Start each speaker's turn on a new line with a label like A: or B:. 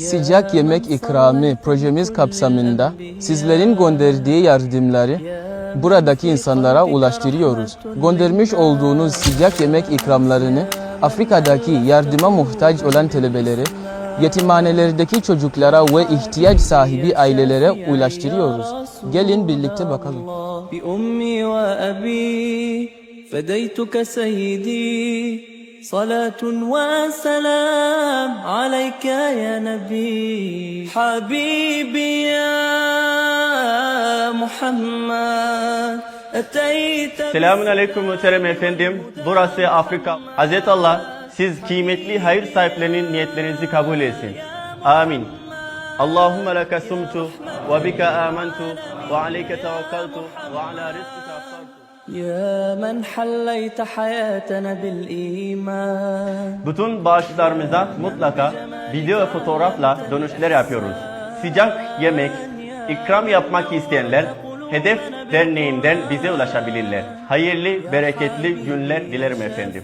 A: Sıcak yemek ikramı projemiz kapsamında sizlerin gönderdiği yardımları buradaki insanlara ulaştırıyoruz. Göndermiş olduğunuz sıcak yemek ikramlarını Afrika'daki yardıma muhtaç olan talebelere, yetimhanelerdeki çocuklara ve ihtiyaç sahibi ailelere ulaştırıyoruz. Gelin birlikte bakalım.
B: بأمي وأبي فديتك سيدي صلاة وسلام عليك يا نبي حبيبي يا محمد أتيت
C: Selamun Aleyküm muhterem efendim. Burası Afrika. Hazreti Allah siz kıymetli hayır sahiplerinin niyetlerinizi kabul etsin. Amin. Allahümme leke sumtu ve bike amantu ve aleyke tevekkaltu ve ala rizkike bütün bağışlarımıza mutlaka video ve fotoğrafla dönüşler yapıyoruz. Sıcak yemek, ikram yapmak isteyenler Hedef Derneği'nden bize ulaşabilirler. Hayırlı, bereketli günler dilerim efendim.